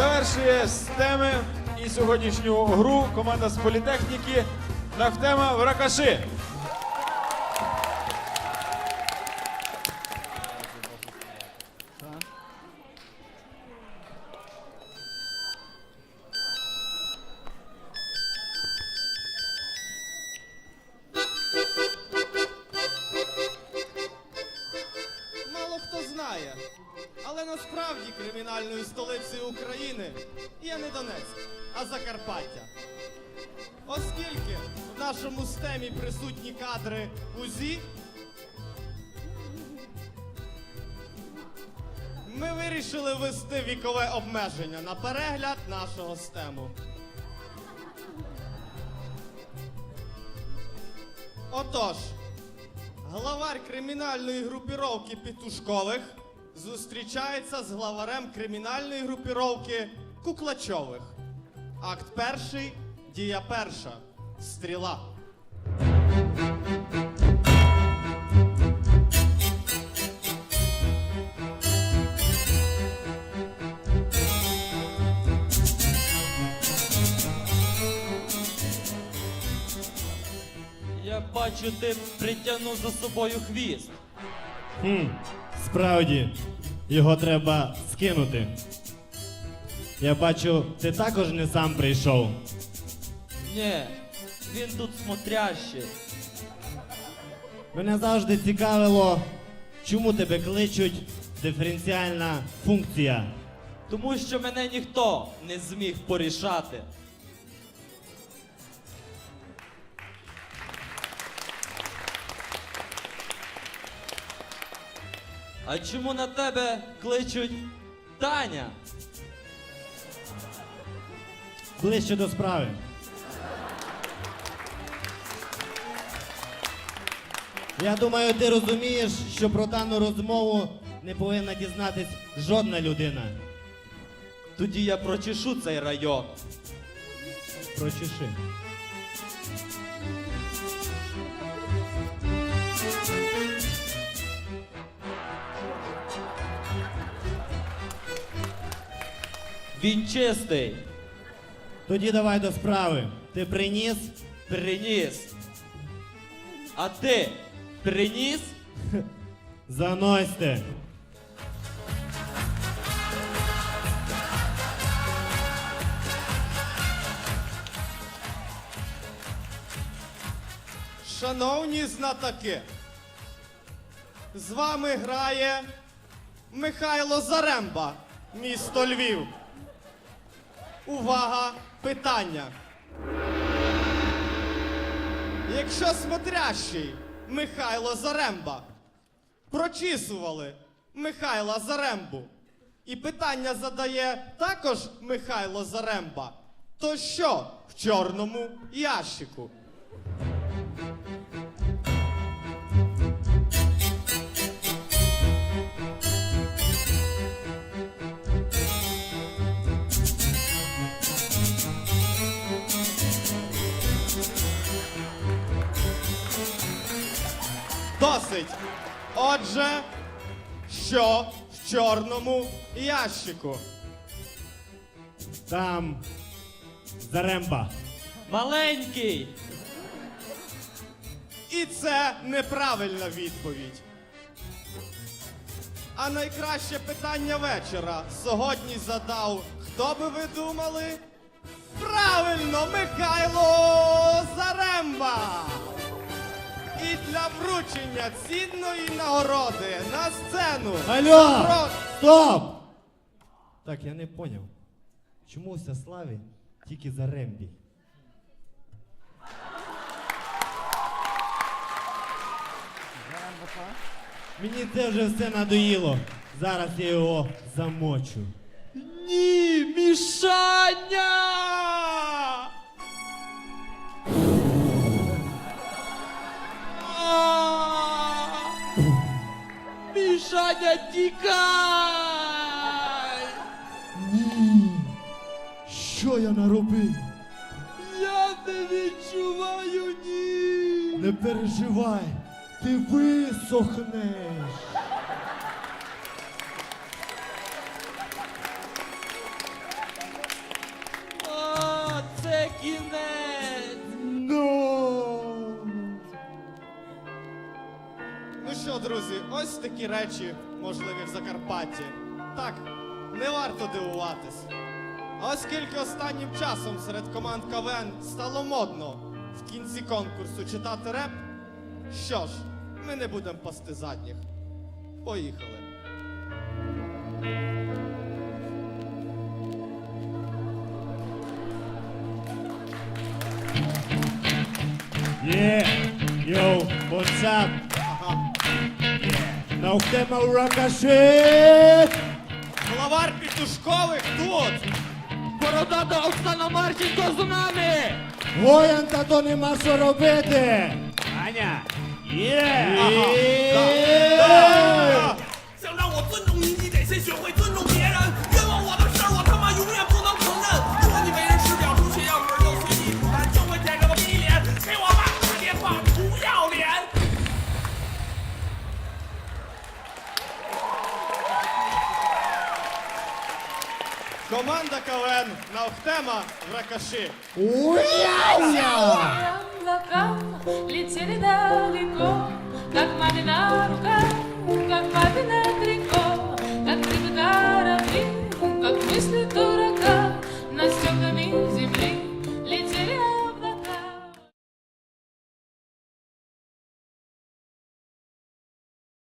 Завершує з теми і сьогоднішню гру команда з політехніки. Нафтема в але насправді кримінальною столицею України є не Донецьк, а Закарпаття. Оскільки в нашому стемі присутні кадри УЗІ, ми вирішили ввести вікове обмеження на перегляд нашого стему. Отож, Главарь кримінальної групіровки Петушкових зустрічається з главарем кримінальної групіровки Куклачових. Акт перший, дія перша. Стріла. Я бачу, ти притягнув за собою хвіст. Хм, справді, його треба скинути. Я бачу, ти також не сам прийшов. Ні, він тут смотрящий. Мене завжди цікавило, чому тебе кличуть диференціальна функція. Тому що мене ніхто не зміг порішати. А чому на тебе кличуть Таня? Ближче до справи. Я думаю, ти розумієш, що про дану розмову не повинна дізнатись жодна людина. Тоді я прочешу цей район. Прочеши. Він чистий. Тоді давай до справи. Ти приніс? Приніс. А ти приніс? Заносьте. Шановні знатоки, з вами грає Михайло Заремба, місто Львів. Увага! Питання. Якщо смотрящий Михайло Заремба прочісували Михайла Зарембу, і питання задає також Михайло Заремба, то що в чорному ящику? Досить. Отже, що в чорному ящику? Там Заремба. Маленький. І це неправильна відповідь. А найкраще питання вечора сьогодні задав, хто би ви думали? Правильно, Михайло Заремба! І для вручення цінної нагороди на сцену. Алло! запро- Стоп! Так, я не поняв. Чому вся славі тільки за Рембі? Мені це вже все надоїло. Зараз я його замочу. Ні, Мішаня! мене тікай! Ні, що я наробив? Я не відчуваю ні. Не переживай, ти висохнеш. А, це кінець. Друзі, ось такі речі можливі в Закарпатті. Так, не варто дивуватись. А оскільки останнім часом серед команд КВН стало модно в кінці конкурсу читати реп, що ж, ми не будемо пасти задніх. Поїхали. Yeah, yo, what's up? Навтема ракашит! Главар Петушкових тут! Бородата Оксана Марченко з нами! Воян та то нема що робити! Аня! Є! Да. 想 Команда КВН Навтема в Ракаші. Летели далеко, как мамина рука, как мамина трико.